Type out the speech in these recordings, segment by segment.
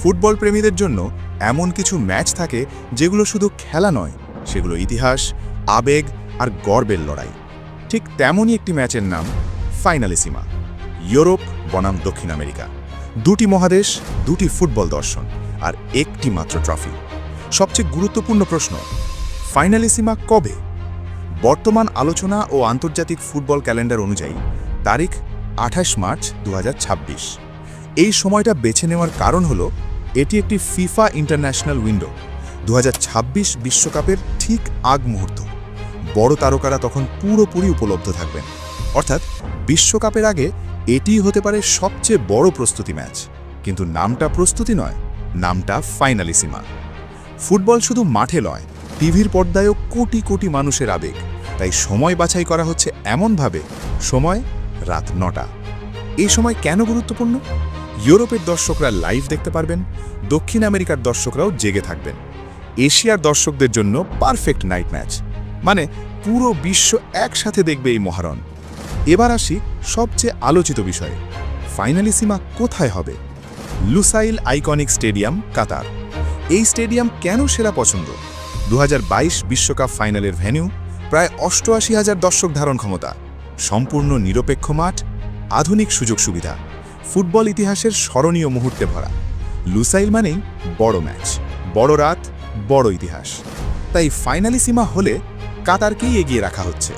Football প্রেমীদের জন্য এমন কিছু ম্যাচ থাকে যেগুলো শুধু খেলা নয়, সেগুলো ইতিহাস, আবেগ আর গর্বের লড়াই। ঠিক তেমনই একটি ম্যাচের নাম ফাইনালিসিমা, ইউরোপ বনাম দক্ষিণ আমেরিকা। দুটি মহাদেশ, দুটি ফুটবল দর্শন আর একটি মাত্র ট্রফি। সবচেয়ে গুরুত্বপূর্ণ প্রশ্ন, ফাইনালিসিমা কবে? বর্তমান আলোচনা ও আন্তর্জাতিক ফুটবল ক্যালেন্ডার অনুযায়ী তারিখ আঠাশ মার্চ দু হাজার ছাব্বিশ। এই সময়টা বেছে নেওয়ার কারণ হলো, এটি একটি ফিফা ইন্টারন্যাশনাল উইন্ডো দু বিশ্বকাপের ঠিক আগ মুহূর্ত। বড় তারকারা তখন পুরোপুরি উপলব্ধ থাকবেন। অর্থাৎ বিশ্বকাপের আগে এটিই হতে পারে সবচেয়ে বড় প্রস্তুতি ম্যাচ। কিন্তু নামটা প্রস্তুতি নয়, নামটা ফাইনালি ফাইনালিসিমা। ফুটবল শুধু মাঠে নয় টিভির পর্দায়ও কোটি কোটি মানুষের আবেগ। তাই সময় বাছাই করা হচ্ছে এমনভাবে, সময় রাত নটা। এই সময় কেন গুরুত্বপূর্ণ? ইউরোপের দর্শকরা লাইভ দেখতে পারবেন, দক্ষিণ আমেরিকার দর্শকরাও জেগে থাকবেন। এশিয়ার দর্শকদের জন্য পারফেক্ট নাইট ম্যাচ। মানে পুরো বিশ্ব একসাথে দেখবে এই মহারণ। এবার আসি সবচেয়ে আলোচিত বিষয়ে। ফাইনালিসিমা কোথায় হবে? Lusail iconic stadium, Qatar. এই স্টেডিয়াম কেন সেরা পছন্দ? দু বিশ্বকাপ ফাইনালের ভেন্যু, প্রায় অষ্টআশি হাজার দর্শক ধারণ ক্ষমতা। সম্পূর্ণ নিরপেক্ষ মাঠ, আধুনিক সুযোগ সুবিধা। ফুটবল ইতিহাসের স্মরণীয় মুহূর্তে ভরা। লুসাইল মানেই বড় ম্যাচ, বড় রাত, বড় ইতিহাস। তাই ফাইনালিসিমা হলে কাতারকেই এগিয়ে রাখা হচ্ছে।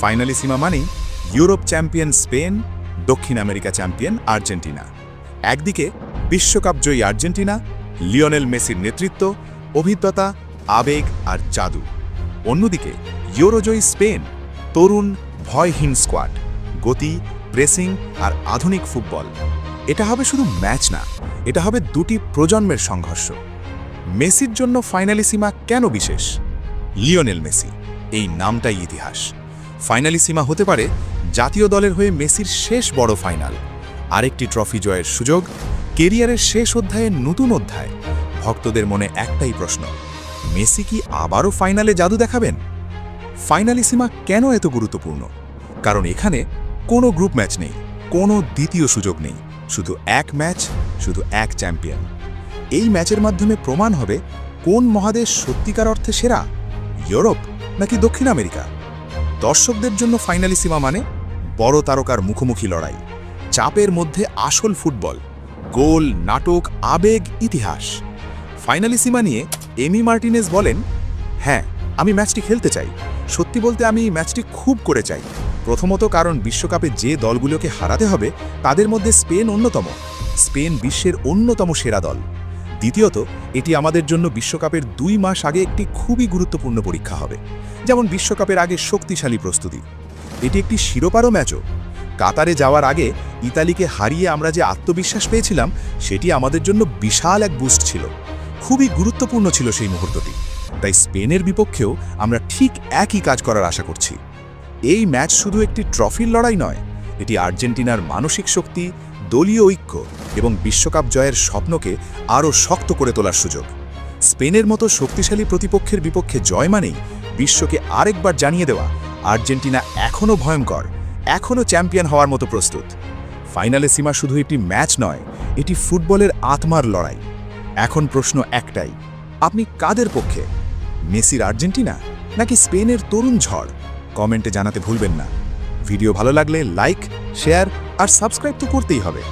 ফাইনালিসিমা মানেই ইউরোপ চ্যাম্পিয়ন স্পেন, দক্ষিণ আমেরিকা চ্যাম্পিয়ন আর্জেন্টিনা। একদিকে বিশ্বকাপ জয়ী আর্জেন্টিনা, লিওনেল মেসির নেতৃত্ব, অভিজ্ঞতা, আবেগ আর জাদু। অন্যদিকে ইউরোজয়ী স্পেন, তরুণ, ভয়হীন স্কোয়াড, গতি প্রেসিং আর আধুনিক ফুটবল। এটা হবে শুধু ম্যাচ না, এটা হবে দুটি প্রজন্মের সংঘর্ষ। মেসির জন্য ফাইনালিসিমা কেন বিশেষ? লিওনেল মেসি, এই নামটাই ইতিহাস। ফাইনালিসিমা হতে পারে জাতীয় দলের হয়ে মেসির শেষ বড় ফাইনাল। আরেকটি ট্রফি জয়ের সুযোগ, কেরিয়ারের শেষ অধ্যায়ের নতুন অধ্যায়। ভক্তদের মনে একটাই প্রশ্ন, মেসি কি আবারও ফাইনালে জাদু দেখাবেন? ফাইনালিসিমা কেন এত গুরুত্বপূর্ণ? কারণ এখানে কোনো গ্রুপ ম্যাচ নেই, কোনো দ্বিতীয় সুযোগ নেই, শুধু এক ম্যাচ শুধু এক চ্যাম্পিয়ন এই ম্যাচের মাধ্যমে প্রমাণ হবে কোন মহাদেশ সত্যিকার অর্থে সেরা, ইউরোপ নাকি দক্ষিণ আমেরিকা? দর্শকদের জন্য ফাইনালিসিমা মানে বড় তারকার মুখোমুখি লড়াই, চাপের মধ্যে আসল ফুটবল, গোল, নাটক, আবেগ, ইতিহাস। ফাইনালিসিমা নিয়ে এমি মার্টিনেস বলেন হ্যাঁ আমি ম্যাচটি খেলতে চাই। সত্যি বলতে আমি ম্যাচটি খুব করে চাই। প্রথমত কারণ বিশ্বকাপে যে দলগুলোকে হারাতে হবে, তাদের মধ্যে স্পেন অন্যতম। স্পেন বিশ্বের অন্যতম সেরা দল। দ্বিতীয়ত, এটি আমাদের জন্য বিশ্বকাপের দুই মাস আগে একটি খুবই গুরুত্বপূর্ণ পরীক্ষা হবে। যেমন বিশ্বকাপের আগে শক্তিশালী প্রস্তুতি। এটি একটি শিরোপারও ম্যাচও। কাতারে যাওয়ার আগে ইতালিকে হারিয়ে আমরা যে আত্মবিশ্বাস পেয়েছিলাম, সেটি আমাদের জন্য বিশাল এক বুস্ট ছিল। খুবই গুরুত্বপূর্ণ ছিল সেই মুহূর্তটি। তাই স্পেনের বিপক্ষেও আমরা ঠিক একই কাজ করার আশা করছি। এই ম্যাচ শুধু একটি ট্রফির লড়াই নয়, এটি আর্জেন্টিনার মানসিক শক্তি, দলীয় ঐক্য এবং বিশ্বকাপ জয়ের স্বপ্নকে আরও শক্ত করে তোলার সুযোগ। স্পেনের মতো শক্তিশালী প্রতিপক্ষের বিপক্ষে জয় মানেই বিশ্বকে আরেকবার জানিয়ে দেওয়া আর্জেন্টিনা এখনও ভয়ঙ্কর, এখনও চ্যাম্পিয়ন হওয়ার মতো প্রস্তুত। ফাইনালে সীমা শুধু একটি ম্যাচ নয়, এটি ফুটবলের আত্মার লড়াই। এখন প্রশ্ন একটাই, আপনি কাদের পক্ষে? মেসির আর্জেন্টিনা নাকি স্পেনের তরুণ ঝড়? কমেন্টে জানাতে ভুলবেন না। ভিডিও ভালো লাগলে লাইক, শেয়ার আর সাবস্ক্রাইব তো করতেই হবে।